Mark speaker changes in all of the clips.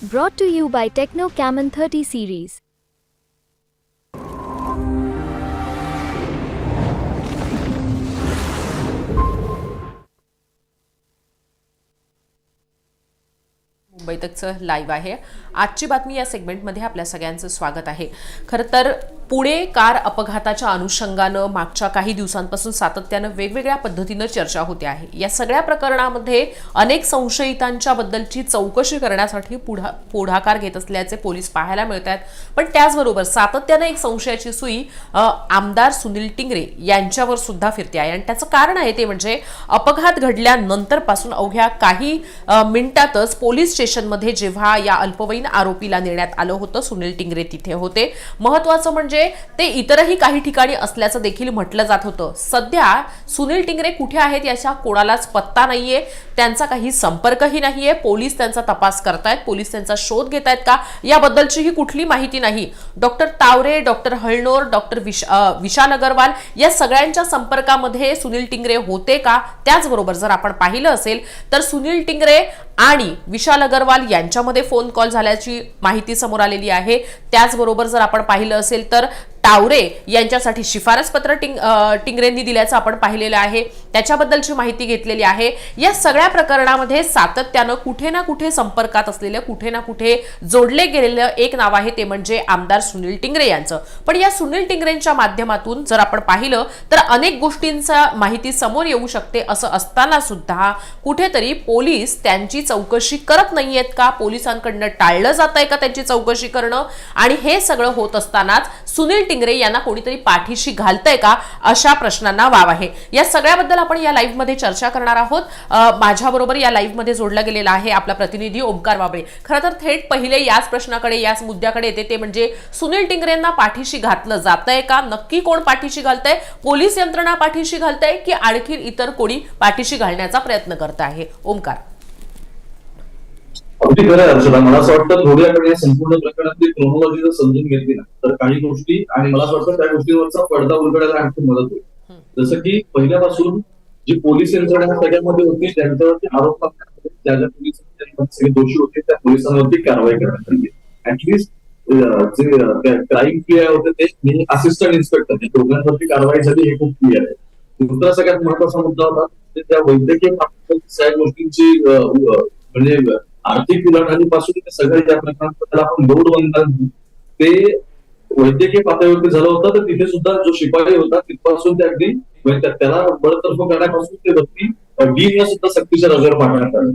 Speaker 1: Brought to you by Techno Camon 30 series.
Speaker 2: Mumbai तकचं live आहे आजची बातमी या सेगमेंटमध्ये आपल्या सगळ्यांचं स्वागत आहे खरं तर पुणे कार अपघाताच्या अनुषंगानं मागच्या काही दिवसांपासून सातत्यानं वेगवेगळ्या पद्धतीनं चर्चा होते आहे. या सगळ्या प्रकरणामध्ये अनेक संशयितांच्या बद्दलची चौकशी करण्यासाठी पुढा पुढाकार घेत असल्याचे पोलीस पाहायला मिळत आहेत पण त्याचबरोबर सातत्यानं एक संशयाची सुई आमदार सुनील टिंगरे यांच्यावर सुद्धा फिरते आहे. आणि त्याचं कारण आहे ते म्हणजे अपघात घडल्यानंतरपासून अवघ्या काही मिनिटातच पोलीस स्टेशनमध्ये जेव्हा या अल्पवयीन आरोपीला नेण्यात आलं होतं सुनील टिंगरे तिथे होते. महत्वाचं म्हणजे म्हणजे ते इतरही काही ठिकाणी असल्याचं देखील म्हटलं जात होतं. सध्या सुनील टिंगरे कुठे आहेत याचा कोणालाच पत्ता नाहीये. त्यांचा काही संपर्कही नाहीये. पोलीस त्यांचा तपास करतायत. पोलीस त्यांचा शोध घेत आहेत का? याबद्दलचीही कुठली माहिती नाही. Doctor Taware doctor Halnor doctor wish Vishal Agarwal या सगळ्यांच्या संपर्कामध्ये सुनील टिंगरे होते का? त्याचबरोबर जर आपण पाहिलं असेल तर सुनील टिंगरे आणि विशाल अगरवाल यांच्यामध्ये फोन कॉल झाल्याची माहिती समोर आलेली आहे. त्याचबरोबर जर आपण पाहिलं असेल तर टावरे यांच्यासाठी शिफारस पत्र टिंग टिंगरेंनी दिल्याचं आपण पाहिलेलं आहे. त्याच्याबद्दलची माहिती घेतलेली आहे. या सगळ्या प्रकरणामध्ये सातत्यानं कुठे ना कुठे संपर्कात असलेलं कुठे ना कुठे जोडले गेलेलं एक नाव आहे ते म्हणजे आमदार सुनील टिंगरे यांचं. पण या सुनील टिंगरेंच्या माध्यमातून जर आपण पाहिलं तर अनेक गोष्टींचा माहिती समोर येऊ शकते असं असताना सुद्धा कुठेतरी पोलीस त्यांची चौकशी करत नाहीयेत का? पोलिसांकडनं टाळलं जात आहे का त्यांची चौकशी करणं? आणि हे सगळं होत असतानाच सुनील टिंगरे यांना कोणीतरी पाठीशी घालतंय का अशा प्रश्नांना वाव आहे. या सगळ्याबद्दल आपण या लाईव्हमध्ये चर्चा करणार आहोत. माझ्याबरोबर या लाईव्हमध्ये जोडला गेलेला आहे आपला प्रतिनिधी ओमकार बाबळे. खरं तर थेट पहिले याच प्रश्नाकडे याच मुद्द्याकडे येते. ते म्हणजे सुनील टिंगरेंना पाठीशी घातलं जातंय का? नक्की कोण पाठीशी घालतंय? पोलीस यंत्रणा पाठीशी घालतंय की आणखी इतर कोणी पाठीशी घालण्याचा प्रयत्न करत आहे? ओमकार.
Speaker 3: अगदी खरं आहे हर्षदा मला असं वाटतं थोडी आपण या संपूर्ण प्रकरणातली क्रोनॉलॉजी जर समजून घेतली ना तर काही गोष्टी आणि मला असं वाटतं त्या गोष्टीवरचा पडदा उलगडायला आणखी मदत होईल. जसं की पहिल्यापासून जी पोलीस यंत्रणा सगळ्यामध्ये होती त्यांच्यावरती आरोप ज्या ज्या पोलीस सगळे दोषी होते त्या पोलिसांवरती कारवाई करण्यात आली. ऍटलिस्ट जे क्राईम क्लिअर होते ते असिस्टंट इन्स्पेक्टर दोघांवरती कारवाई झाली हे खूप क्लिअर आहे. दुसरा सगळ्यात महत्त्वाचा मुद्दा होता ते त्या वैद्यकीय सगळ्या गोष्टींची म्हणजे आर्थिक उलाढालीपासून ते सगळे ज्या प्रकरणात त्याला आपण लोड बंधन ते वैद्यकीय पातळीवरती झालं होतं तर तिथे सुद्धा जो शिपाई होता तिथपासून ते अगदी म्हणजे त्याला बळतर्फ करण्यापासून ते व्यक्ती डीनला सुद्धा सक्तीच्या रजेवर पाठवण्यात आलं.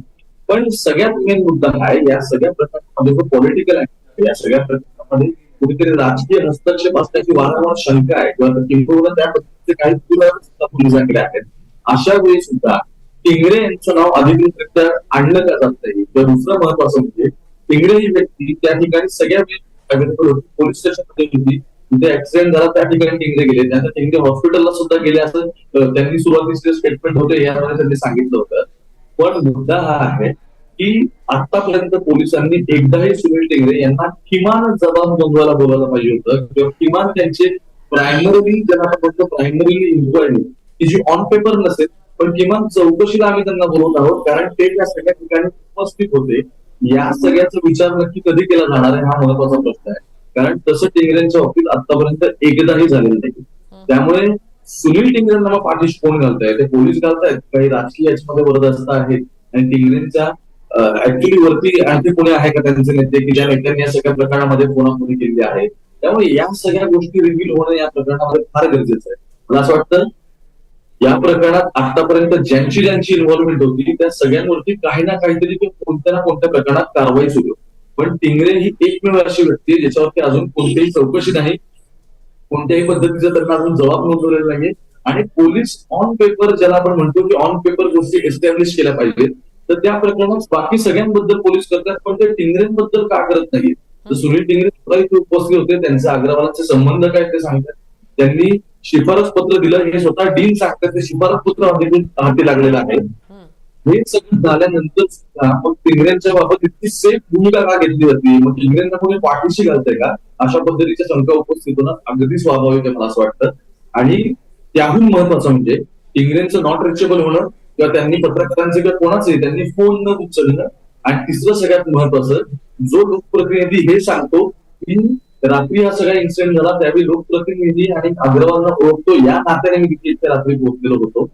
Speaker 3: पण सगळ्यात मेन मुद्दा काय या सगळ्या प्रकरणामध्ये जो पॉलिटिकल आहे या सगळ्या प्रकरणामध्ये कुठेतरी राजकीय हस्तक्षेप असल्याची वारंवार शंका आहे. किंवा किंबहुना त्या पद्धतीचे काही पुरावे सुद्धा पोलिसांकडे आहेत. अशा वेळी सुद्धा टिंगरे यांचं नाव अधिकृतरित्या आणलं का जात नाही तर दुसरं महत्वाचं म्हणजे टिंगरे ही व्यक्ती त्या ठिकाणी सगळ्या वेळी available होती पोलीस स्टेशनमध्ये होती. तिथे ऍक्सिडेंट झाला त्या ठिकाणी टिंगरे गेले. त्यानंतर टिंगरे हॉस्पिटलला सुद्धा गेले असं त्यांनी सुरुवातीचे स्टेटमेंट होते यामध्ये त्यांनी सांगितलं होतं. पण मुद्दा हा आहे की आतापर्यंत पोलिसांनी एकदाही सुनील टिंगरे यांना किमान जबाब नोंदवायला बोलायला पाहिजे होतं. किंवा किमान त्यांचे प्रायमरी ज्यांना आपण म्हणतो प्रायमरी इन्क्वायरी की जी ऑन पेपर नसेल पण किमान चौकशीला आम्ही त्यांना बोलवत आहोत कारण ते त्या सगळ्या ठिकाणी उपस्थित होते. या सगळ्याचा विचार नक्की कधी केला जाणार आहे हा महत्त्वाचा प्रश्न आहे. कारण तसं टिंगऱ्यांच्या बाबतीत आतापर्यंत एकदाही झालेलं नाही. त्यामुळे सुनील टिंगरेंना पाठीशी कोण घालताय? ते पोलीस घालतायत. काही राजकीय याच्यामध्ये वरदस्त आहेत. आणि टिंगरेंच्या ऍक्च्युली वरती आणखी कोणी आहे का त्यांचे नेते? की ज्या नेत्यांनी या सगळ्या प्रकरणामध्ये कोणाकोणी केली आहे? त्यामुळे या सगळ्या गोष्टी रिव्हील होणं या प्रकरणामध्ये फार गरजेचं आहे. मला असं वाटतं या प्रकरणात आतापर्यंत ज्यांची ज्यांची इन्व्हॉल्वमेंट होती त्या सगळ्यांवरती काही ना काहीतरी कोणत्या ना कोणत्या प्रकरणात कारवाई सुरू पण टिंगरे ही एकमेव अशी व्यक्ती आहे ज्याच्यावरती अजून कोणतीही चौकशी नाही. कोणत्याही पद्धतीचा त्यांना अजून जबाब नोंदवलेला नाहीये. आणि पोलीस ऑन पेपर ज्याला आपण म्हणतो की ऑन पेपर गोष्टी एस्टॅब्लिश केल्या पाहिजेत. तर त्या प्रकरणात बाकी सगळ्यांबद्दल पोलीस करतात पण ते टिंगरेंबद्दल का करत नाहीत तर सुनील टिंगरे उपस्थित होते त्यांचे अग्रवालाचे संबंध काय ते सांगतात. त्यांनी शिफारस पत्र दिलं. हे स्वतः डीन सांगतात ते शिफारस पत्र हाती लागलेलं आहे. हे सगळं झाल्यानंतर मग टिंगऱ्यांच्या बाबत इतकी सेफ भूमिका का घेतली जाते मग टिंगऱ्यांना कोणी पाठीशी घालतंय का? अशा पद्धतीच्या शंका उपस्थित होणं अगदी स्वाभाविक आहे मला असं वाटतं. आणि त्याहून महत्वाचं म्हणजे टिंगऱ्यांचं नॉट रिचेबल होणं किंवा त्यांनी पत्रकारांचे किंवा कोणाचे त्यांनी फोन न उचलणं. आणि तिसरं सगळ्यात महत्वाचं जो लोकप्रतिनिधी हे सांगतो की रात्री हा सगळा इन्सिडेंट झाला. त्यावेळी लोकप्रतिनिधी आणि अग्रवालला ओळखतो. या नात्याने मी तिथे इतक्या रात्री पोहोचलेलो होतो.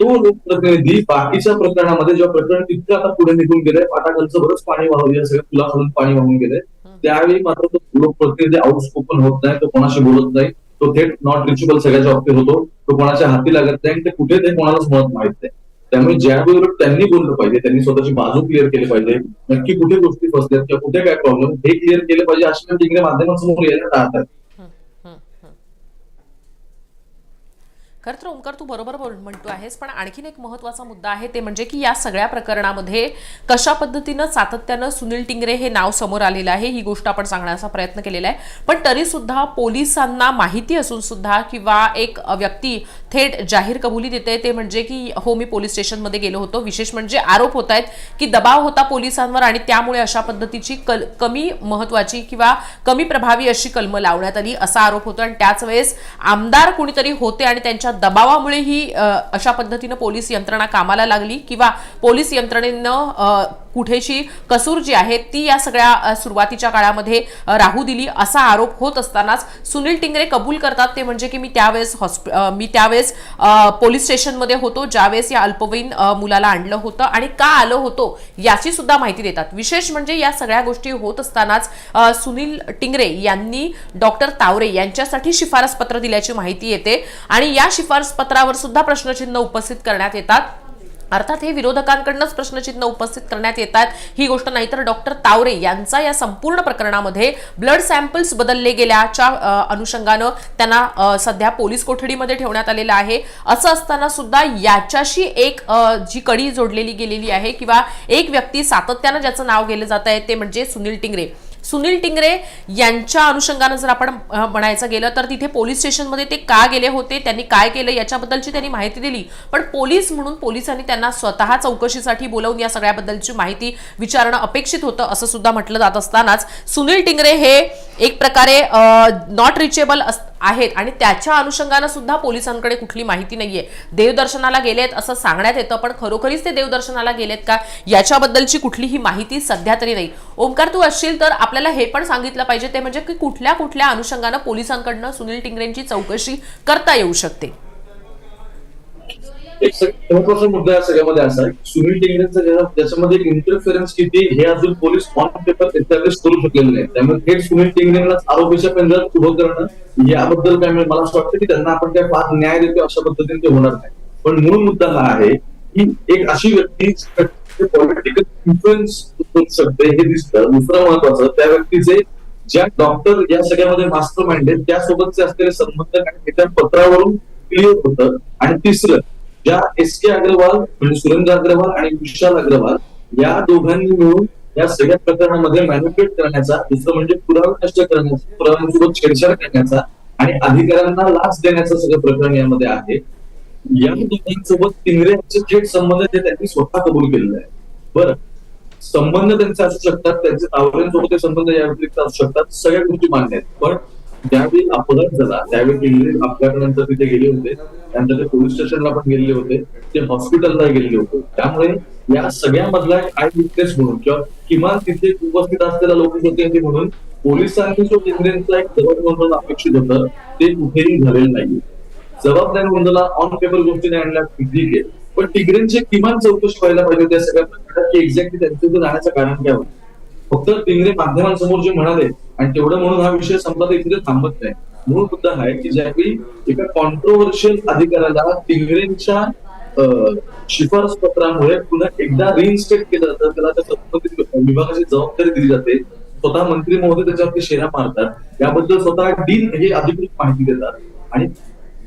Speaker 3: तो लोकप्रतिनिधी बाकीच्या प्रकरणामध्ये जेव्हा प्रकरण तितकं आता पुढे निघून गेलंय पाटाखालचं बरंच पाणी वाहून या सगळ्या पुलाखालून पाणी वाहून गेलंय. त्यावेळी मात्र तो लोकप्रतिनिधी आउटस्पोकन होत नाही तो कोणाशी बोलत नाही. तो थेट नॉट रिचेबल सगळ्याच्या बाबतीत होतो. तो कोणाच्या हाती लागत नाही. आणि ते कुठे ते कोणालाच मुळात माहीत नाही. त्यामुळे ज्या वेळेवर त्यांनी बोललं पाहिजे त्यांनी स्वतःची बाजू क्लिअर केली पाहिजे नक्की कुठे गोष्टी फसल्यात किंवा कुठे काय प्रॉब्लेम हे क्लिअर केले पाहिजे अशा तिकडे माध्यमांसमोर यायला टाळतात
Speaker 2: खरं तर ओंकार तू बरोबर बोल म्हणतो आहेस पण आणखीन एक महत्त्वाचा मुद्दा आहे ते म्हणजे की या सगळ्या प्रकरणामध्ये कशा पद्धतीनं सातत्यानं सुनील टिंगरे हे नाव समोर आलेलं आहे ही गोष्ट आपण सांगण्याचा प्रयत्न केलेला आहे. पण तरीसुद्धा पोलिसांना माहिती असून सुद्धा किंवा एक व्यक्ती थेट जाहीर कबुली देते ते म्हणजे की हो मी पोलीस स्टेशनमध्ये गेलो होतो. विशेष म्हणजे आरोप होत आहेत की दबाव होता पोलिसांवर आणि त्यामुळे अशा पद्धतीची कल कमी महत्वाची किंवा कमी प्रभावी अशी कलमं लावण्यात आली असा आरोप होतो. आणि त्याच वेळेस आमदार कुणीतरी होते आणि त्यांच्या दबावामुळे ही अशा पद्धतीनं पोलीस यंत्रणा कामाला लागली किंवा पोलीस यंत्रणेनं कुठेशी कसूर जी आहे ती या सगळ्या सुरुवातीच्या काळामध्ये राहू दिली. असा आरोप होत असतानाच सुनील टिंगरे कबूल करतात. ते म्हणजे की मी त्यावेळेस हॉस्पि मी त्यावेळेस पोलीस स्टेशनमध्ये होतो. ज्यावेळेस या अल्पवयीन मुलाला आणलं होतं आणि का आलं होतो याची सुद्धा माहिती देतात. विशेष म्हणजे या सगळ्या गोष्टी होत असतानाच सुनील टिंगरे यांनी डॉक्टर तावरे यांच्यासाठी शिफारस पत्र दिल्याची माहिती येते आणि या शिफारस पत्रावर सुद्धा प्रश्नचिन्ह उपस्थित करण्यात येतात. अर्थात हे विरोधकांकडूनच प्रश्नचिन्ह उपस्थित करण्यात येतात ही गोष्ट नाही तर डॉक्टर तावरे यांचा या संपूर्ण प्रकरणामध्ये ब्लड सॅम्पल्स बदलले गेल्याच्या अनुषंगानं त्यांना सध्या पोलीस कोठडीमध्ये ठेवण्यात आलेलं आहे. असं असताना सुद्धा याच्याशी एक जी कडी जोडलेली गेलेली आहे किंवा एक व्यक्ती सातत्यानं ज्याचं नाव गेलं जात आहे ते म्हणजे सुनील टिंगरे. सुनील टिंगरे यांच्या अनुषंगानं जर आपण म्हणायचं गेलं तर तिथे पोलीस स्टेशनमध्ये ते का गेले होते त्यांनी काय केलं याच्याबद्दलची त्यांनी माहिती दिली. पण पोलीस म्हणून पोलिसांनी त्यांना स्वतः चौकशीसाठी बोलावून या सगळ्याबद्दलची माहिती विचारणं अपेक्षित होतं असं सुद्धा म्हटलं जात असतानाच सुनील टिंगरे हे एक प्रकारे नॉट रिचेबल आहेत. आणि त्याच्या अनुषंगानं सुद्धा पोलिसांकडे कुठली माहिती नाहीये. देवदर्शनाला गेलेत असं सांगण्यात येतं पण खरोखरीच ते देवदर्शनाला गेलेत का? याच्याबद्दलची कुठलीही माहिती सध्या तरी नाही. ओंकार तू असशील तर आपल्याला हे पण सांगितलं पाहिजे. ते म्हणजे की कुठल्या कुठल्या अनुषंगानं पोलिसांकडनं सुनील टिंगरेंची चौकशी करता येऊ शकते.
Speaker 3: एक महत्त्वाचा मुद्दा या सगळ्यामध्ये असा आहे की सुनील टिंगरेंचं ज्या- त्याच्यामध्ये इंटरफेरन्स किती हे अजून पोलीस ऑन पेपर एस्टॅब्लिश करू शकलेले नाही त्यामुळे थेट सुनील टिंगरेंना आरोपीच्या केंद्रात उभं करणं याबद्दल काय म्हणजे मला असं वाटतं की त्यांना आपण काय फार न्याय देतो अशा पद्धतीने ते होणार नाही. पण मूळ मुद्दा हा आहे की एक अशी व्यक्ती पॉलिटिकल इन्फ्लुएन्स करू शकते हे दिसतं. दुसरं महत्वाचं त्या व्यक्तीचे ज्या डॉक्टर या सगळ्यामध्ये मास्टर माइंड आहेत त्यासोबतचे असलेले संबंध काय हे त्या पत्रावरून क्लिअर होतं. आणि तिसरं ज्या एस के अग्रवाल म्हणजे सुरेंद्र अग्रवाल आणि विशाल अग्रवाल या दोघांनी मिळून या सगळ्या प्रकरणामध्ये मॅनिपुलेट करण्याचा दुसरं म्हणजे पुरावे नष्ट करण्याचा पुराव्यांसोबत छेडछाड करण्याचा आणि अधिकाऱ्यांना लाच देण्याचं सगळं प्रकरण यामध्ये आहे. या दोघांसोबत टिंगरे यांचे थेट संबंध ते त्यांनी स्वतः कबूल केलेले आहे बरं. संबंध त्यांचे असू शकतात त्यांचे तावऱ्यांसोबत ते संबंध या व्यतिरिक्त असू शकतात सगळ्या गोष्टी मान्य आहेत. पण ज्यावेळी अपघात झाला. त्यावेळी अपघातानंतर तिथे गेले होते. त्यानंतर ते पोलीस स्टेशनला पण गेलेले होते. ते हॉस्पिटलला गेलेले होते. त्यामुळे या सगळ्यामधला काय विटनेस म्हणून किंवा किमान तिथे उपस्थित असलेल्या लोक होते ते म्हणून पोलिसांनी जो टिंगरेंचा एक जबाबदार अपेक्षित होतं ते कुठेही झालेलं नाही जबाबदारी नोंदला ऑन पेपर गोष्टी नाही आणल्या ठीक आहे. पण टिग्रेनचे किमान चौकशी व्हायला पाहिजे त्या सगळ्या प्रकरणात की एक्झॅक्टली त्यांचं जाण्याचं कारण काय होतं. फक्त टिंगरे माध्यमांसमोर जे म्हणाले आणि तेवढं म्हणून हा विषय संपला तर इथे थांबत नाही. मूळ मुद्दा आहे की ज्यावेळी एका कॉन्ट्रोवर्शियल अधिकाऱ्याला टिंगरेंच्या शिफारस पत्रामुळे पुन्हा एकदा रिइन्स्टेट केलं जातं त्याला त्या संबंधित विभागाची जबाबदारी दिली जाते. स्वतः मंत्री महोदय त्याच्यावरती शेरा मारतात. याबद्दल स्वतः डीन हे अधिकृत माहिती देतात. आणि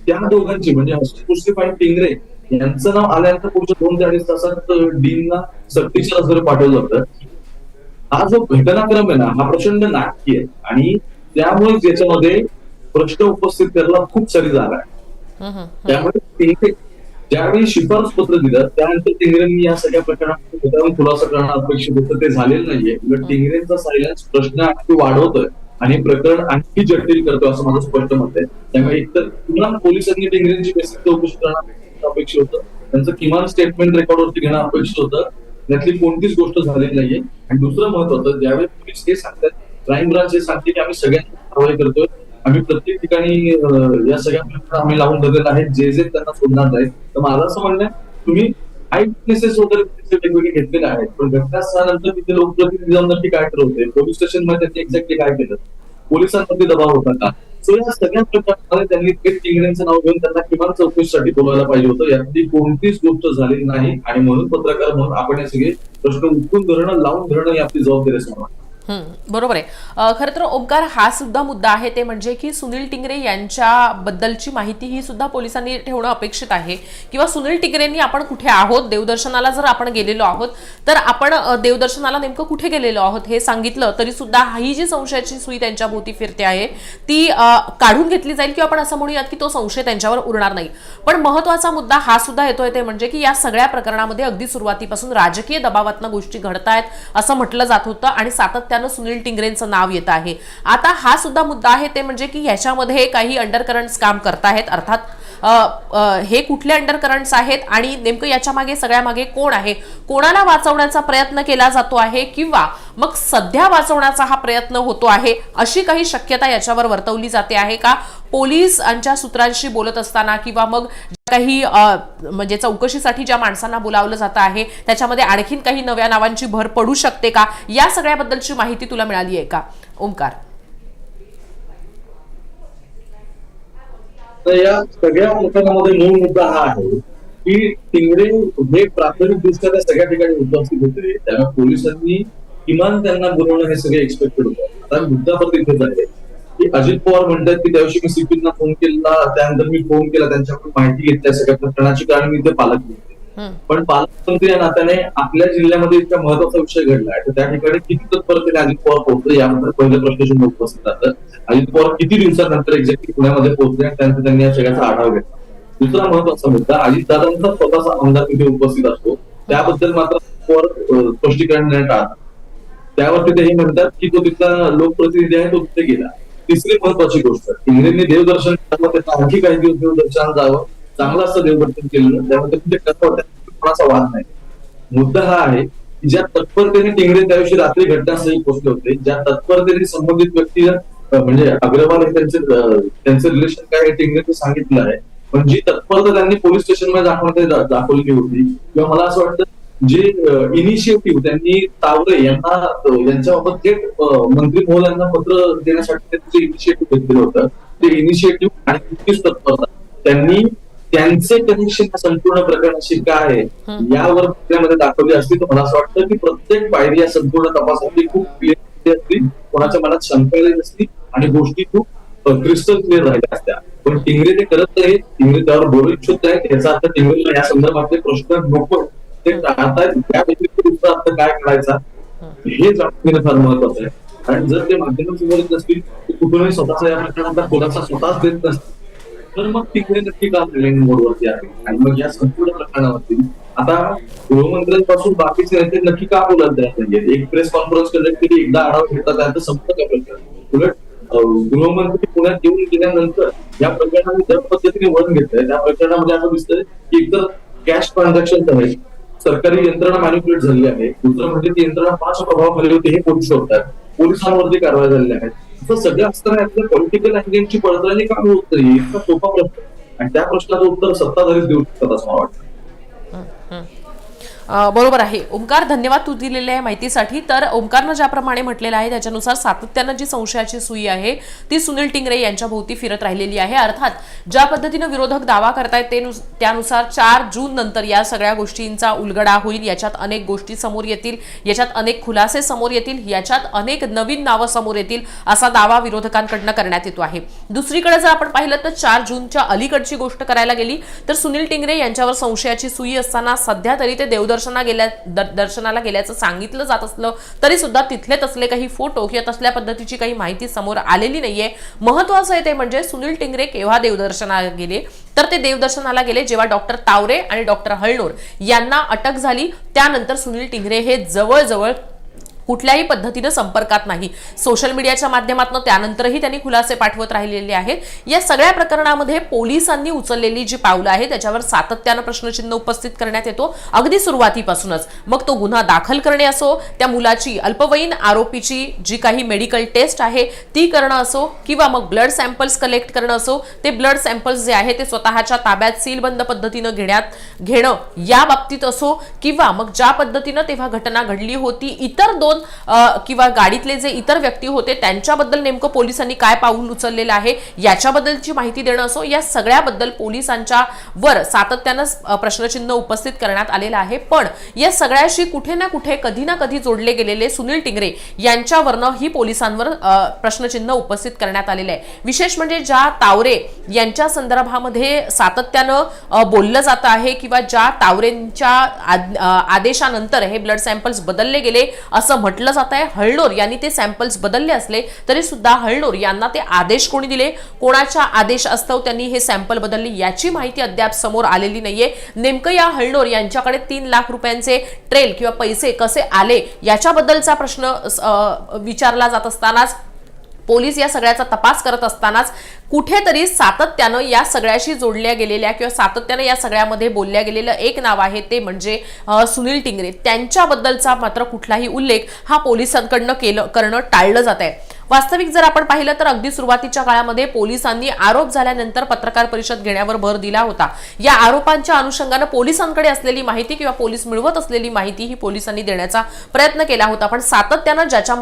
Speaker 3: त्या दोघांची म्हणजे हर्षद मुश्रीफ आणि टिंगरे यांचं नाव आल्यानंतर पुढच्या दोन ते अडीच तासात डीनला सक्तीच्या नजर पाठवलं जातं. हा जो घटनाक्रम आहे ना हा प्रचंड नाटकी आहे. आणि त्यामुळे याच्यामध्ये प्रश्न उपस्थित करायला खूप सारी जागा आहे. त्यामुळे ज्यावेळी शिफारस पत्र दिलं त्यानंतर टिंगरेंनी या सगळ्या प्रकरणात खुलासा करणं अपेक्षित होतं ते झालेलं नाहीये. उलट टिंगरेंचा सायलेन्स प्रश्न आणखी वाढवतोय आणि प्रकरण आणखी जटिल करतो असं माझं स्पष्ट मत आहे. त्यामुळे एकतर किमान पोलिसांनी टिंगरेंची बेसिक चौकशी करणं अपेक्षित होतं त्यांचं किमान स्टेटमेंट रेकॉर्डवरती घेणं अपेक्षित होतं यातली कोणतीच गोष्ट झालेली नाहीये. आणि दुसरं महत्वाचं ज्यावेळेस पोलीस हे सांगतात क्राईम ब्रांच हे सांगते की आम्ही सगळ्यांना कारवाई करतोय. आम्ही प्रत्येक ठिकाणी या सगळ्या आम्ही लावून धरलेलं आहे. जे जे त्यांना सोडणार नाही तर माझं असं म्हणणं आहे तुम्ही आय विटनेसेस वगैरे वेगवेगळे घेतलेले आहेत. पण घटनास्थळानंतर तिथे लोकप्रतिनिधी जाऊन नक्की काय ठरवते पोलीस स्टेशनमध्ये त्यांनी एक्झॅक्टली काय केलं? पोलिसांवरती दबाव होता का? सो या सगळ्या प्रकारामध्ये त्यांनी थेट टिंगरेंचं नाव घेऊन त्यांना किमान चौकशीसाठी बोलायला पाहिजे होतं. यातली कोणतीच गोष्ट झाली नाही. आणि म्हणून पत्रकार म्हणून आपण हे सगळे प्रश्न उठून धरणं लावून धरणं ही आपली जबाबदारी असं
Speaker 2: बरोबर आहे. खरं तर ओंकार हा सुद्धा मुद्दा आहे. ते म्हणजे की सुनील टिंगरे यांच्याबद्दलची माहिती ही सुद्धा पोलिसांनी ठेवणं अपेक्षित आहे. किंवा सुनील टिंगरेंनी आपण कुठे आहोत? देवदर्शनाला जर आपण गेलेलो आहोत तर आपण देवदर्शनाला नेमकं कुठे गेलेलो आहोत हे सांगितलं तरी सुद्धा ही जी संशयाची सुई त्यांच्या भोवती फिरते आहे ती काढून घेतली जाईल किंवा आपण असं म्हणूयात की तो संशय त्यांच्यावर उरणार नाही. पण महत्त्वाचा मुद्दा हा सुद्धा येतोय ते म्हणजे की या सगळ्या प्रकरणामध्ये अगदी सुरुवातीपासून राजकीय दबावातनं गोष्टी घडतायत असं म्हटलं जात होतं आणि सातत्यानं सुनील टिंगरेंचं नाव येत आहे. आता हा सुद्धा मुद्दा आहे ते म्हणजे की ह्याच्यामध्ये काही अंडरकरंट्स काम करतायत अर्थात हे कुठले अंडरकरंट्स आहेत आणि नेमकं याच्या मागे सगळ्या मागे कोण आहे? कोणाला वाचवण्याचा प्रयत्न केला जातो आहे किंवा मग सध्या वाचवण्याचा हा प्रयत्न होतो आहे अशी काही शक्यता याच्यावर वर्तवली जाते आहे का? पोलिसांच्या सूत्रांशी बोलत असताना किंवा मग काही म्हणजे चौकशीसाठी ज्या माणसांना बोलावलं जातं आहे त्याच्यामध्ये आणखीन काही नव्या नावांची भर पडू शकते का? या सगळ्याबद्दलची माहिती तुला मिळाली आहे का? ओंकार.
Speaker 3: या सगळ्या प्रकरणामध्ये मूळ मुद्दा हा आहे की टिंगरे हे प्राथमिक दृष्ट्या त्या सगळ्या ठिकाणी उपस्थित होते. त्यामुळे पोलिसांनी किमान त्यांना बोलवणं हे सगळे एक्सपेक्टेड होतं. आता मुद्दा पण तिथेच आहे. की अजित पवार म्हणतात की त्या दिवशी मी सीपीना फोन केला त्यानंतर मी फोन केला त्यांच्याकडून माहिती घेतल्या सगळ्या प्रकरणाची कारण मी ते पालक होते
Speaker 2: हम्म.
Speaker 3: पण पालकमंत्री या नात्याने आपल्या जिल्ह्यामध्ये इतका महत्त्वाचा विषय घडला आहे. तर त्या ठिकाणी किती तत्परतेने अजित पवार पोहोचले याबद्दल पहिलं प्रश्नचिन्ह उपस्थित राहतं अजित पवार किती दिवसानंतर एक्झॅक्टली पुण्यामध्ये पोहोचले आणि त्यानंतर त्यांनी या सगळ्याचा आढावा घेतला? दुसरा महत्त्वाचा मुद्दा अजितदादांचा स्वतःचा आमदार तिथे उपस्थित असतो. त्याबद्दल मात्र पवार स्पष्टीकरण देण्यात टाळतात त्यावरती ते हे म्हणतात की तो तिथला लोकप्रतिनिधी आहे तो तिथे गेला. तिसरी महत्वाची गोष्ट इंग्रजींनी देवदर्शन करावं त्याचा आणखी काही दिवस देवदर्शन जावं. चांगलं असं देवदर्शन केलं त्यामुळे तिथे कोणाचा वाद नाही. मुद्दा हा आहे की ज्या तत्परतेने टिंगरे त्या दिवशी रात्री घटनास्थळी पोहोचले होते ज्या तत्परतेने संबंधित व्यक्ती म्हणजे अग्रवाल हे त्यांचे त्यांचं रिलेशन काय हे टिंगरेने सांगितलं आहे पण जी तत्परता त्यांनी पोलीस स्टेशनमध्ये दाखवते दाखवण्यात दाखवली होती किंवा मला असं वाटतं जे इनिशिएटिव्ह त्यांनी तावरे यांना यांच्याबाबत थेट मंत्री महोदयांना पत्र देण्यासाठी जे इनिशिएटिव्ह घेतलेलं होतं ते इनिशिएटिव्ह आणि तितकीच तत्परता त्यांनी त्यांचे कनेक्शन संपूर्ण प्रकरणाशी काय आहे यावर आपल्यामध्ये दाखवली असती तर मला असं वाटतं की प्रत्येक पायरी या संपूर्ण तपासासाठी खूप क्लिअर असती कोणाच्या मनात शंका नसती आणि गोष्टी खूप क्रिस्टल क्लिअर राहिल्या असत्या. पण टिंगरे ते करत नाहीत टिंगरे त्यावर बोलू इच्छुक नाहीत याचा अर्थ टिंगरेला या संदर्भातले प्रश्न नको आता त्या व्यतिरिक्त काय करायचा हे जाणून घेणं फार महत्वाचं आहे. कारण जर ते माध्यमांसमोर येत नसतील कुठूनही स्वतःचा या प्रकरणातला खुलासा स्वतःच देत नसतील तर मग तिकडे नक्की का ट्रेनिंग मोडवरती आहे? आणि मग या संपूर्ण प्रकरणावरती आता गृहमंत्र्यांपासून बाकीचे नेते नक्की का बोलत तयार म्हणजे एक प्रेस कॉन्फरन्स कंडक्ट केली एकदा आढावा घेतला त्यानंतर संपलं का प्रकरण? उलट गृहमंत्री पुण्यात येऊन गेल्यानंतर या प्रकरणाने ज्या पद्धतीने वळण घेतलंय त्या प्रकरणामध्ये असं दिसतंय की एकतर कॅश ट्रान्झॅक्शन करायची सरकारी यंत्रणा मॅनिप्युलेट झाली आहे. दुसरं म्हणजे ती यंत्रणा पाच प्रभावाखाली होती हे पोलीस शोधतात. पोलिसांवरती कारवाई झालेल्या आहेत असं सगळं असताना यातल्या पॉलिटिकल अँगलची पडताळणी का होत नाही इतका सोपा प्रश्न आणि त्या प्रश्नाचं उत्तर सत्ताधारीच देऊ शकतात असं मला वाटतं.
Speaker 2: बरोबर आहे. ओंकार धन्यवाद तू दिलेल्या या माहितीसाठी. तर ओंकारनं ज्याप्रमाणे म्हटलेलं आहे त्याच्यानुसार सातत्यानं जी संशयाची सुई आहे ती सुनील टिंगरे यांच्या भोवती फिरत राहिलेली आहे. अर्थात ज्या पद्धतीनं विरोधक दावा करतायत ते नुस- त्यानुसार चार जून नंतर या सगळ्या गोष्टींचा उलगडा होईल. याच्यात अनेक गोष्टी समोर येतील. याच्यात अनेक खुलासे समोर येतील. याच्यात अनेक नवीन नावं समोर येतील असा दावा विरोधकांकडनं करण्यात येतो आहे. दुसरीकडे जर आपण पाहिलं तर चार जूनच्या अलीकडची गोष्ट करायला गेली तर सुनील टिंगरे यांच्यावर संशयाची सुई असताना सध्या तरी ते दर्शना गेल्या दर- दर्शनाला गेल्याचं सांगितलं जात असलं तरी सुद्धा तिथले तसले काही फोटो किंवा तसल्या पद्धतीची काही माहिती समोर आलेली नाहीये. महत्वाचं आहे ते म्हणजे सुनील टिंगरे केव्हा देवदर्शनाला गेले? तर ते देवदर्शनाला गेले जेव्हा डॉक्टर तावरे आणि डॉक्टर हळनोर यांना अटक झाली. त्यानंतर सुनील टिंगरे हे जवळजवळ कुठल्याही पद्धतीनं संपर्कात नाही. सोशल मीडियाच्या माध्यमातून त्यानंतरही त्यांनी खुलासे पाठवत राहिलेले आहेत. या सगळ्या प्रकरणामध्ये पोलिसांनी उचललेली जी पावलं आहे त्याच्यावर सातत्यानं प्रश्नचिन्ह उपस्थित करण्यात येतो. अगदी सुरुवातीपासूनच. मग तो गुन्हा दाखल करणे असो त्या मुलाची अल्पवयीन आरोपीची जी काही मेडिकल टेस्ट आहे ती करणं असो किंवा मग ब्लड सॅम्पल्स कलेक्ट करणं असो ते ब्लड सॅम्पल्स जे आहे ते स्वतःच्या ताब्यात सीलबंद पद्धतीनं घेण्यात घेणं या बाबतीत असो किंवा मग ज्या पद्धतीनं तेव्हा घटना घडली होती इतर दोन दोन किंवा गाडीतले जे इतर व्यक्ती होते त्यांच्याबद्दल नेमकं पोलिसांनी काय पाऊल उचललेलं आहे याच्याबद्दलची माहिती देणं असो या सगळ्याबद्दल पोलिसांच्या वर सातत्यानं प्रश्नचिन्ह उपस्थित करण्यात आलेलं आहे. पण या सगळ्याशी कुठे ना कुठे कधी ना कधी जोडले गेलेले सुनील टिंगरे यांच्यावरनं ही पोलिसांवर प्रश्नचिन्ह उपस्थित करण्यात आलेले आहे. विशेष म्हणजे ज्या तावरे यांच्या संदर्भामध्ये सातत्यानं बोललं जात आहे किंवा ज्या तावरेंच्या आद- आदेशानंतर हे ब्लड सॅम्पल्स बदलले गेले असं म्हटलं जात आहे. हळनोर यांनी ते सॅम्पल्स बदलले असले तरी सुद्धा हळनोर यांना ते आदेश कोणी दिले? कोणाच्या आदेश असतो त्यांनी हे सॅम्पल बदलले याची माहिती अद्याप समोर आलेली नाहीये. नेमकं या हळणोर यांच्याकडे तीन लाख रुपयांचे ट्रेल किंवा पैसे कसे आले याच्याबद्दलचा प्रश्न विचारला जात असतानाच पोलीस या सगळ्याचा तपास करत असतानाच कुठेतरी सातत्यानं या सगळ्याशी जोडल्या गेलेल्या किंवा सातत्यानं या सगळ्यामध्ये बोलल्या गेलेलं एक नाव आहे ते म्हणजे सुनील टिंगरे. त्यांच्याबद्दलचा मात्र कुठलाही उल्लेख हा पोलिसांकडनं केलं करणं टाळलं जात आहे वास्तविक जर आपण पाहिलं तर अगदी सुरुवातीच्या काळामध्ये पोलिसांनी आरोप झाल्यानंतर पत्रकार परिषद घेण्यावर भर दिला होता. या आरोपांच्या अनुषंगानं पोलिसांकडे असलेली माहिती किंवा पोलीस मिळवत असलेली माहिती ही पोलिसांनी देण्याचा प्रयत्न केला होता. पण सातत्यानं ज्याच्या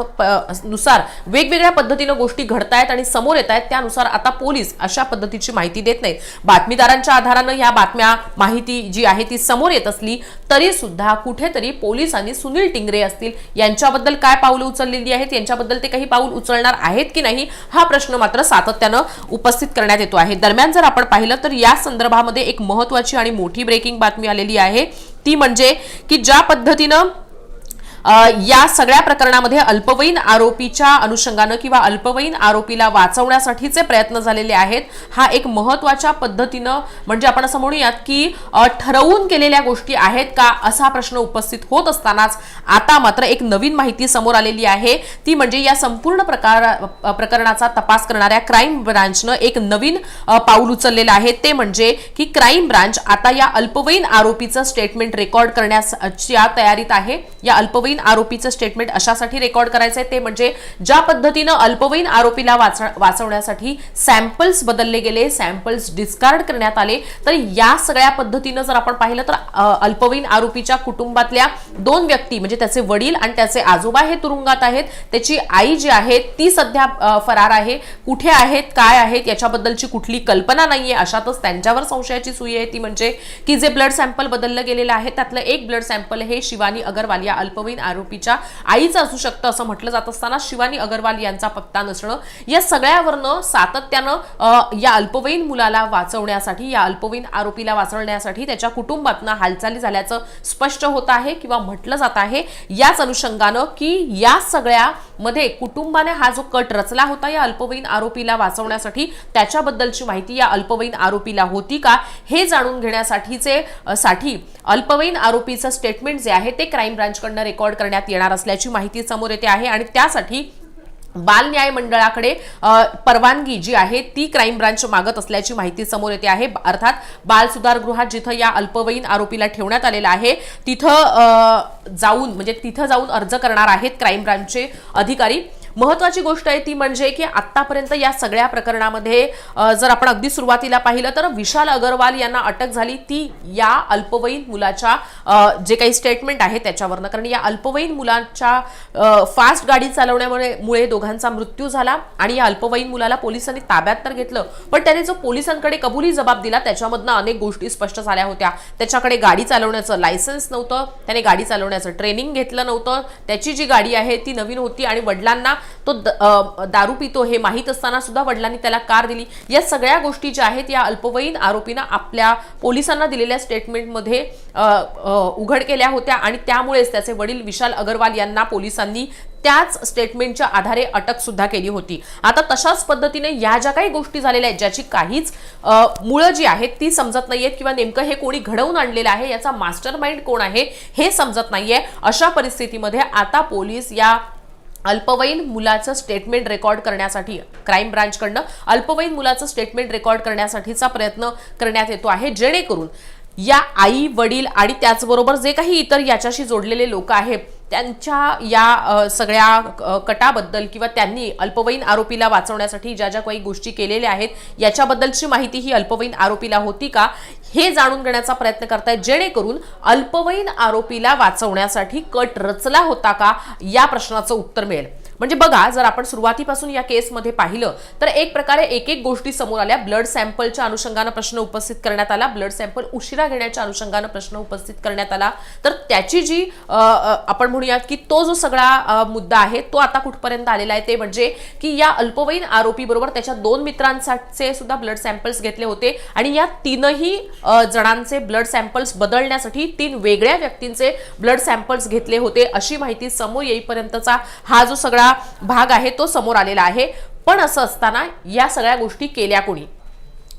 Speaker 2: नुसार वेगवेगळ्या पद्धतीनं गोष्टी घडतायत आणि समोर येत आहेत त्यानुसार आता पोलीस अशा पद्धतीची माहिती देत नाहीत. बातमीदारांच्या आधारानं या बातम्या माहिती जी आहे ती समोर येत असली तरी सुद्धा कुठेतरी पोलिसांनी सुनील टिंगरे असतील यांच्याबद्दल काय पावलं उचललेली आहेत? यांच्याबद्दल ते काही पाऊल उचल उचलणार आहेत की नाही हा प्रश्न मात्र सातत्यानं उपस्थित करण्यात येतो आहे. दरम्यान जर आपण पाहिलं तर या संदर्भामध्ये एक महत्वाची आणि मोठी ब्रेकिंग बातमी आलेली आहे. ती म्हणजे की ज्या पद्धतीनं या सगळ्या प्रकरणामध्ये अल्पवयीन आरोपीच्या अनुषंगानं किंवा अल्पवयीन आरोपीला वाचवण्यासाठीचे प्रयत्न झालेले आहेत. हा एक महत्त्वाच्या पद्धतीनं म्हणजे आपण असं म्हणूयात की ठरवून केलेल्या गोष्टी आहेत का असा प्रश्न उपस्थित होत असतानाच आता मात्र एक नवीन माहिती समोर आलेली आहे. ती म्हणजे या संपूर्ण प्रकार प्रकरणाचा तपास करणाऱ्या क्राईम ब्रांचनं एक नवीन पाऊल उचललेलं आहे. ते म्हणजे की क्राईम ब्रांच आता या अल्पवयीन आरोपीचं स्टेटमेंट रेकॉर्ड करण्याच्या तयारीत आहे. या अल्पवयीन आरोपीचं स्टेटमेंट अशासाठी रेकॉर्ड करायचंय. ते म्हणजे ज्या पद्धतीनं अल्पवयीन आरोपीला वाचवण्यासाठी सॅम्पल्स बदलले गेले सॅम्पल्स डिस्कार्ड करण्यात आले तर या सगळ्या पद्धतीनं जर आपण पाहिलं तर अल्पवयीन आरोपीच्या कुटुंबातल्या दोन व्यक्ती म्हणजे त्याचे वडील आणि त्याचे आजोबा हे तुरुंगात आहेत. त्याची आई जी आहे ती सध्या फरार आहे. कुठे आहेत काय आहेत याच्याबद्दलची कुठली कल्पना नाहीये. अशातच त्यांच्यावर संशयाची सुई आहे. ती म्हणजे की जे ब्लड सॅम्पल बदललं गेलेलं आहे त्यातलं एक ब्लड सॅम्पल हे शिवानी अगरवाल या अल्पवयीन आरोपीच्या आईचं असू शकतं असं म्हटलं जात असताना शिवानी अगरवाल यांचा पत्ता नसणं या सगळ्यावरनं सातत्यानं या अल्पवयीन मुलाला वाचवण्यासाठी या अल्पवयीन आरोपीला वाचवण्यासाठी त्याच्या कुटुंबातनं हालचाली झाल्याचं स्पष्ट होत आहे किंवा म्हटलं जात आहे. याच अनुषंगानं की या सगळ्यामध्ये कुटुंबाने हा जो कट रचला होता या अल्पवयीन आरोपीला वाचवण्यासाठी त्याच्याबद्दलची माहिती या अल्पवयीन आरोपीला होती का हे जाणून घेण्यासाठीचे साठी अल्पवयीन आरोपीचं स्टेटमेंट जे आहे ते क्राईम ब्रांचकडनं रेकॉर्ड करण्यात येणार असल्याची माहिती समोर येते आहे आणि त्यासाठी बाल न्याय मंडळाकडे परवानगी जी आहे ती क्राईम ब्रांच मागत असल्याची माहिती समोर येते आहे. अर्थात बाल सुधारगृहात जिथं या अल्पवयीन आरोपीला ठेवण्यात आलेलं आहे तिथं जाऊन म्हणजे तिथं जाऊन अर्ज करणार आहेत क्राईम ब्रांचचे अधिकारी. महत्वाची गोष्ट आहे ती म्हणजे की आतापर्यंत या सगळ्या प्रकरणामध्ये जर आपण अगदी सुरुवातीला पाहिलं तर विशाल अगरवाल यांना अटक झाली. ती या अल्पवयीन मुलाच्या जे काही स्टेटमेंट आहे त्याच्यावरनं. कारण या अल्पवयीन मुलाच्या फास्ट गाडी चालवण्यामुळे मुळे दोघांचा मृत्यू झाला आणि या अल्पवयीन मुलाला पोलिसांनी ताब्यात तर घेतलं. पण त्याने जो पोलिसांकडे कबुली जबाब दिला त्याच्यामधनं अनेक गोष्टी स्पष्ट झाल्या होत्या. त्याच्याकडे गाडी चालवण्याचं लायसन्स नव्हतं. त्याने गाडी चालवण्याचं ट्रेनिंग घेतलं नव्हतं. त्याची जी गाडी आहे ती नवीन होती आणि वडिलांना तो द- दारू पितो हे माहीत असताना सुद्धा वडिलांनी त्याला कार दिली. या सगळ्या गोष्टी ज्या आहेत या अल्पवयीन आरोपीनं आपल्या पोलिसांना दिलेल्या स्टेटमेंटमध्ये उघड केल्या होत्या आणि त्यामुळेच त्याचे वडील विशाल अगरवाल यांना पोलिसांनी त्याच स्टेटमेंटच्या आधारे अटक सुद्धा केली होती. आता तशाच पद्धतीने या ज्या काही गोष्टी झालेल्या आहेत ज्याची काहीच मुळं जी आहेत ती समजत नाहीयेत किंवा नेमकं हे कोणी घडवून आणलेलं आहे याचा मास्टर माइंड कोण आहे हे समजत नाहीये. अशा परिस्थितीमध्ये आता पोलीस या अल्पवयीन मुलाचं स्टेटमेंट रेकॉर्ड करण्यासाठी क्राईम ब्रांचकडनं अल्पवयीन मुलाचं स्टेटमेंट रेकॉर्ड करण्यासाठीचा प्रयत्न करण्यात येतो आहे. जेणेकरून या आई वडील आणि त्याचबरोबर जे काही इतर याच्याशी जोडलेले लोक आहेत त्यांच्या या सगळ्या कटाबद्दल किंवा त्यांनी अल्पवयीन आरोपीला वाचवण्यासाठी ज्या ज्या काही गोष्टी केलेल्या आहेत याच्याबद्दलची माहिती ही अल्पवयीन आरोपीला होती का हे जाणून घेण्याचा प्रयत्न करतायत. जेणेकरून अल्पवयीन आरोपीला वाचवण्यासाठी कट रचला होता का या प्रश्नाचं उत्तर मिळेल. म्हणजे बघा जर आपण सुरुवातीपासून या केसमध्ये पाहिलं तर एक प्रकारे एक एक गोष्टी समोर आल्या. ब्लड सॅम्पलच्या अनुषंगानं प्रश्न उपस्थित करण्यात आला. ब्लड सॅम्पल उशिरा घेण्याच्या अनुषंगानं प्रश्न उपस्थित करण्यात आला. तर त्याची जी आपण म्हणूयात की तो जो सगळा मुद्दा आहे तो आता कुठपर्यंत आलेला आहे ते म्हणजे की या अल्पवयीन आरोपी बरोबर त्याच्या दोन मित्रांसाठीचे सुद्धा ब्लड सॅम्पल्स घेतले होते आणि या तीनही जणांचे ब्लड सॅम्पल्स बदलण्यासाठी तीन वेगळ्या व्यक्तींचे ब्लड सॅम्पल्स घेतले होते. अशी माहिती समोर येईपर्यंतचा हा जो सगळा भाग आहे तो समोर आलेला आहे. पण असं असताना या सगळ्या गोष्टी केल्या कोणी?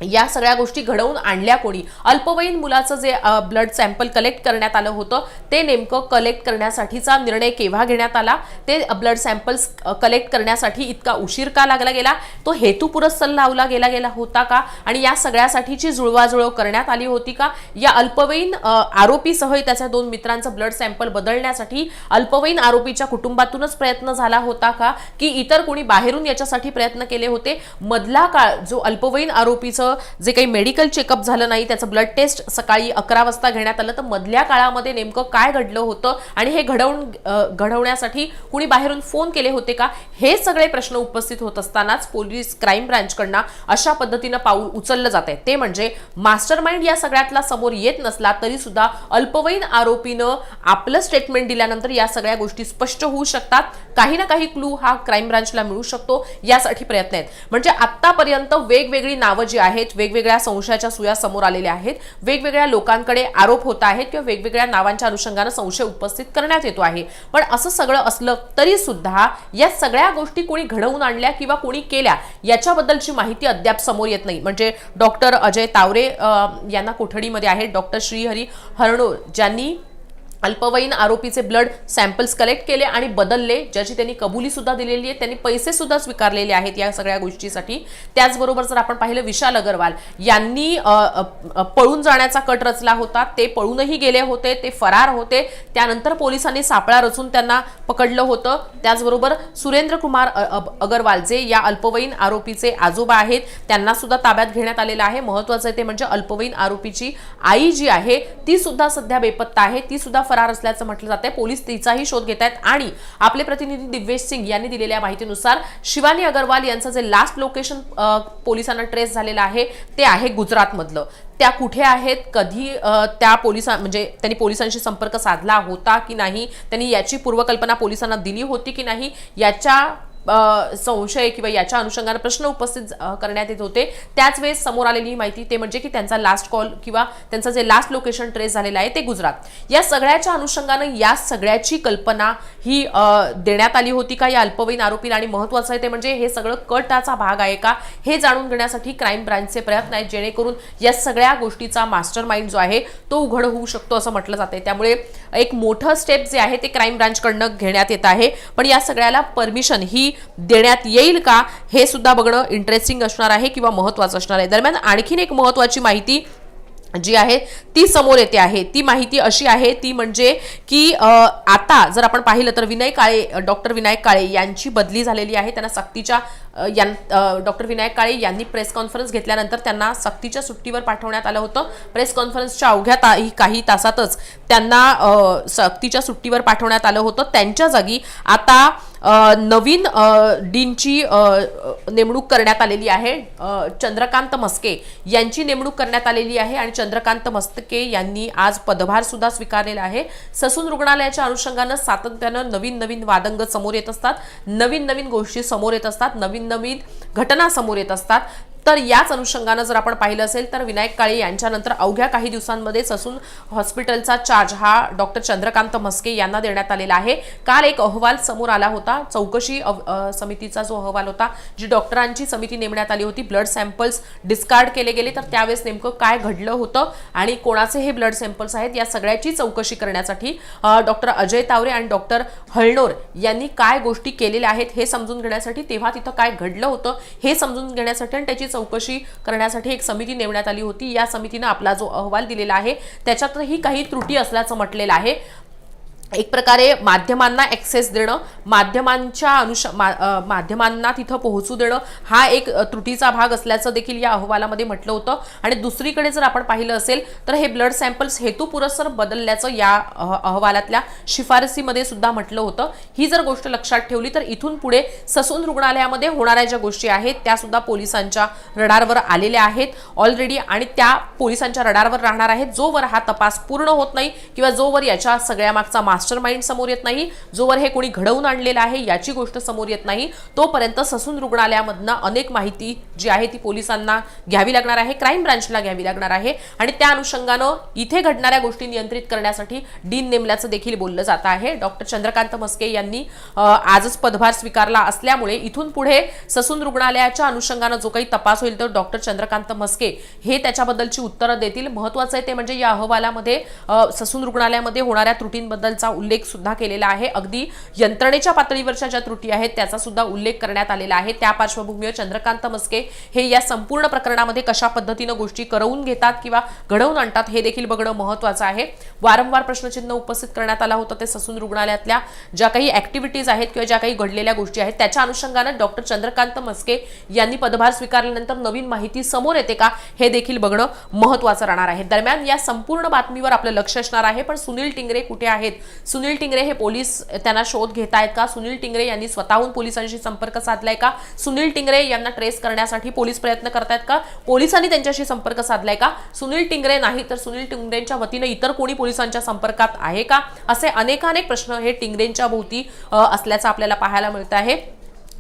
Speaker 2: या सगळ्या गोष्टी घडवून आणल्या कोणी? अल्पवयीन मुलाचं जे ब्लड सॅम्पल कलेक्ट करण्यात आलं होतं ते नेमकं कलेक्ट करण्यासाठीचा निर्णय केव्हा घेण्यात आला? ते ब्लड सॅम्पल्स कलेक्ट करण्यासाठी इतका उशीर का लागला गेला? तो हेतुपुरस्सर लावला गेला गेला होता का? आणि या सगळ्यासाठीची जुळवाजुळव करण्यात आली होती का? या अल्पवयीन आरोपीसह त्याच्या दोन मित्रांचं ब्लड सॅम्पल बदलण्यासाठी अल्पवयीन आरोपीच्या कुटुंबातूनच प्रयत्न झाला होता का? की इतर कोणी बाहेरून याच्यासाठी प्रयत्न केले होते? मधला काळ जो अल्पवयीन आरोपीचं जे काही मेडिकल चेकअप झालं नाही त्याचं ब्लड टेस्ट सकाळी अकरा वाजता घेण्यात आलं. तर मधल्या काळामध्ये नेमकं काय घडलं होतं आणि हे घडवून घडवण्यासाठी कुणी बाहेरून फोन केले होते का? हे सगळे प्रश्न उपस्थित होत असतानाच पोलीस क्राईम ब्रँचकडनं अशा पद्धतीनं पाऊल उचललं जात आहे ते म्हणजे मास्टर माइंड या सगळ्यातला समोर येत नसला तरी सुद्धा अल्पवयीन आरोपीनं आपलं स्टेटमेंट दिल्यानंतर या सगळ्या गोष्टी स्पष्ट होऊ शकतात. काही ना काही क्लू हा क्राईम ब्रांचला मिळू शकतो. यासाठी प्रयत्न आहेत. म्हणजे आतापर्यंत वेगवेगळी नावं जी आहेत आहेत वेगवेगळ्या संशयाच्या सुया समोर आलेल्या आहेत. वेगवेगळ्या लोकांकडे आरोप होत आहेत किंवा वेगवेगळ्या नावांच्या अनुषंगानं संशय उपस्थित करण्यात येतो आहे. पण असं सगळं असलं तरी सुद्धा या सगळ्या गोष्टी कोणी घडवून आणल्या किंवा कोणी केल्या याच्याबद्दलची माहिती अद्याप समोर येत नाही. म्हणजे डॉक्टर अजय तावरे यांना कोठडीमध्ये आहेत. डॉक्टर श्रीहरी हरणो ज्यांनी अल्पवयीन आरोपीचे ब्लड सॅम्पल्स कलेक्ट केले आणि बदलले ज्याची त्यांनी कबुली सुद्धा दिलेली आहे. त्यांनी पैसे सुद्धा स्वीकारलेले आहेत या सगळ्या गोष्टीसाठी. त्याचबरोबर जर आपण पाहिलं विशाल अगरवाल यांनी पळून जाण्याचा कट रचला होता. ते पळूनही गेले होते ते फरार होते. त्यानंतर पोलिसांनी सापळा रचून त्यांना पकडलं होतं. त्याचबरोबर सुरेंद्र कुमार अ- अगरवाल जे या अल्पवयीन आरोपीचे आजोबा आहेत त्यांना सुद्धा ताब्यात घेण्यात आलेलं आहे. महत्वाचं आहे ते म्हणजे अल्पवयीन आरोपीची आई जी आहे ती सुद्धा सध्या बेपत्ता आहे. ती सुद्धा फरार असल्याचं म्हटलं जाते पोलीस तिचाही शोध घेत आहेत. आणि आपले प्रतिनिधी दिव्येश सिंग यांनी दिलेल्या माहितीनुसार शिवानी अगरवाल यांचं जे लास्ट लोकेशन पोलिसांना ट्रेस झालेलं आहे ते आहे गुजरातमधलं. त्या कुठे आहेत? कधी त्या पोलिसां म्हणजे त्यांनी पोलिसांशी संपर्क साधला होता की नाही? त्यांनी याची पूर्वकल्पना पोलिसांना दिली होती की नाही? याच्या संशय किंवा याच्या अनुषंगाने प्रश्न उपस्थित करण्यात येत होते. त्याच वेळेस समोर आलेली ही माहिती ते म्हणजे की त्यांचा लास्ट कॉल किंवा त्यांचं जे लास्ट लोकेशन ट्रेस झालेलं आहे ते गुजरात. या सगळ्याच्या अनुषंगानं या सगळ्याची कल्पना ही देण्यात आली होती का? या अल्पवयीन आरोपीला आणि महत्वाचं आहे ते म्हणजे हे सगळं कटाचा भाग आहे का? हे जाणून घेण्यासाठी क्राईम ब्रांचचे प्रयत्न आहेत जेणेकरून या सगळ्या गोष्टीचा मास्टर माइंड जो आहे तो उघड होऊ शकतो असं म्हटलं जाते त्यामुळे एक मोठं स्टेप जे आहे ते क्राईम ब्रांचकडनं घेण्यात येत आहे. पण या सगळ्याला परमिशन ही देण्यात येईल का हे सुद्धा बघणं इंटरेस्टिंग असणार आहे किंवा महत्वाचं असणार आहे. दरम्यान आणखीन एक महत्वाची माहिती जी आहे ती समोर येते आहे. ती माहिती अशी आहे ती म्हणजे की आता जर आपण पाहिलं तर विनय काळे डॉक्टर विनायक काळे यांची बदली झालेली आहे. त्यांना सक्तीच्या यां डॉक्टर विनायक काळे यांनी प्रेस कॉन्फरन्स घेतल्यानंतर त्यांना सक्तीच्या सुट्टीवर पाठवण्यात आलं होतं. प्रेस कॉन्फरन्सच्या अवघ्या ता- काही तासातच त्यांना सक्तीच्या सुट्टीवर पाठवण्यात आलं होतं. त्यांच्या जागी आता नवीन डीनची नेमणूक करण्यात आलेली आहे. चंद्रकांत मस्के यांची नेमणूक करण्यात आलेली आहे आणि चंद्रकांत मस्के यांनी आज पदभार सुद्धा स्वीकारलेला आहे. ससून रुग्णालयाच्या अनुषंगानं सातत्यानं नवीन नवीन वादंग समोर येत असतात. नवीन नवीन गोष्टी समोर येत असतात. नवीन नवीन घटना समोर येत असतात. तर याच अनुषंगानं जर आपण पाहिलं असेल तर विनायक काळे यांच्यानंतर अवघ्या काही दिवसांमध्ये ससून हॉस्पिटलचा चार्ज हा डॉक्टर चंद्रकांत म्हस्के यांना देण्यात आलेला आहे. काल एक अहवाल समोर आला होता. चौकशी समितीचा जो अहवाल होता जी डॉक्टरांची समिती नेमण्यात आली होती. ब्लड सॅम्पल्स डिस्कार्ड केले गेले तर त्यावेळेस नेमकं काय घडलं होतं आणि कोणाचे हे ब्लड सॅम्पल्स आहेत या सगळ्याची चौकशी करण्यासाठी डॉक्टर अजय तावरे आणि डॉक्टर हळणोर यांनी काय गोष्टी केलेल्या आहेत हे समजून घेण्यासाठी तेव्हा तिथं काय घडलं होतं हे समजून घेण्यासाठी आणि त्याची चौकशी करण्यासाठी एक समिती नेमण्यात आली होती. या समितीनं आपला जो अहवाल दिलेला आहे त्याच्यातही काही त्रुटी असल्याचं म्हटलेलं आहे. एक प्रकारे माध्यमांना ॲक्सेस देणं माध्यमांच्या अनुष मा माध्यमांना तिथं पोहोचू देणं हा एक त्रुटीचा भाग असल्याचं देखील या अहवालामध्ये म्हटलं होतं. आणि दुसरीकडे जर आपण पाहिलं असेल तर हे ब्लड सॅम्पल्स हेतुपुरस्सर बदलल्याचं या अहवालातल्या शिफारसीमध्ये सुद्धा म्हटलं होतं. ही जर गोष्ट लक्षात ठेवली तर इथून पुढे ससून रुग्णालयामध्ये होणाऱ्या ज्या गोष्टी आहेत त्यासुद्धा पोलिसांच्या रडारवर आलेल्या आहेत. ऑलरेडी आणि त्या पोलिसांच्या रडारवर राहणार आहेत. जोवर हा तपास पूर्ण होत नाही किंवा जोवर याच्या सगळ्या मागचा मास्टर माइंड समोर येत नाही. जोवर हे कोणी घडवून आणलेलं आहे याची गोष्ट समोर येत नाही. तोपर्यंत ससून रुग्णालयामधनं अनेक माहिती जी आहे ती पोलिसांना घ्यावी लागणार आहे क्राईम ब्रांचला घ्यावी लागणार आहे. आणि त्या अनुषंगानं इथे घडणाऱ्या गोष्टी नियंत्रित करण्यासाठी डीन नेमल्याचं देखील बोललं जात आहे. डॉक्टर चंद्रकांत मस्के यांनी आजच पदभार स्वीकारला असल्यामुळे इथून पुढे ससून रुग्णालयाच्या अनुषंगानं जो काही तपास होईल तर डॉक्टर चंद्रकांत मस्के हे त्याच्याबद्दलची उत्तरं देतील. महत्वाचं आहे ते म्हणजे या अहवालामध्ये ससून रुग्णालयामध्ये होणाऱ्या त्रुटींबद्दलचा उल्लेख सुद्धा केलेला आहे. अगदी यंत्रणेच्या पातळीवरच्या ज्या त्रुटी आहेत त्याचा सुद्धा उल्लेख करण्यात आलेला आहे. त्या पार्श्वभूमीवर चंद्रकांत मस्के हे या संपूर्ण प्रकरणामध्ये कशा पद्धतीनं गोष्टी करवून घेतात किंवा घडवून आणतात हे देखील बघणं महत्वाचं आहे. वारंवार प्रश्नचिन्ह उपस्थित करण्यात आला होता ते ससून रुग्णालयातल्या ज्या काही ऍक्टिव्हिटीज आहेत किंवा ज्या काही घडलेल्या गोष्टी आहेत त्याच्या अनुषंगानं डॉक्टर चंद्रकांत मस्के यांनी पदभार स्वीकारल्यानंतर नवीन माहिती समोर येते का हे देखील बघणं महत्वाचं राहणार आहे. दरम्यान या संपूर्ण बातमीवर आपलं लक्ष असणार आहे पण सुनील टिंगरे कुठे आहेत सुनील टिंगरे हे पोलीस त्यांना शोध घेत आहेत का? सुनील टिंगरे यांनी स्वतःहून पोलिसांशी संपर्क साधलाय का? सुनील टिंगरे यांना ट्रेस करण्यासाठी पोलीस प्रयत्न करतायत का? पोलिसांनी त्यांच्याशी संपर्क साधलाय का? सुनील टिंगरे नाही तर सुनील टिंगरेंच्या वतीनं इतर कोणी पोलिसांच्या संपर्कात आहे का? असे अनेकानेक प्रश्न हे टिंगरेंच्या भोवती असल्याचं आपल्याला पाहायला मिळत आहे.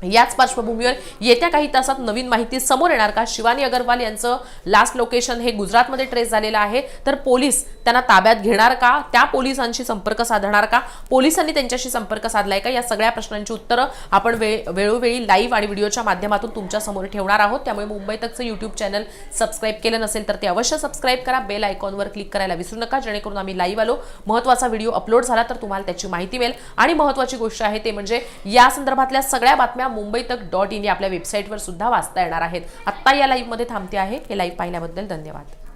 Speaker 2: याच पार्श्वभूमीवर येत्या काही तासात नवीन माहिती समोर येणार का? शिवानी अगरवाल यांचं लास्ट लोकेशन हे गुजरातमध्ये ट्रेस झालेलं आहे. तर पोलीस त्यांना ताब्यात घेणार का? त्या पोलिसांशी संपर्क साधणार का? पोलिसांनी त्यांच्याशी संपर्क साधलाय का? या सगळ्या प्रश्नांची उत्तरं आपण वे वेळोवेळी लाईव्ह आणि व्हिडिओच्या माध्यमातून तुमच्यासमोर ठेवणार आहोत. त्यामुळे मुंबई तकचं यूट्यूब चॅनल सबस्क्राईब केलं नसेल तर ते अवश्य सबस्क्राईब करा. बेल आयकॉनवर क्लिक करायला विसरू नका. जेणेकरून आम्ही लाईव्ह आलो. महत्त्वाचा व्हिडिओ अपलोड झाला तर तुम्हाला त्याची माहिती मिळेल. आणि महत्त्वाची गोष्ट आहे ते म्हणजे या संदर्भातल्या सगळ्या बातम्या मुंबई तक डॉट इन या आपल्या वेबसाईटवर सुद्धा वाचता येणार आहेत. आत्ता या लाईव्हमध्ये थांबते आहे. हे लाईव्ह पाहिल्याबद्दल धन्यवाद.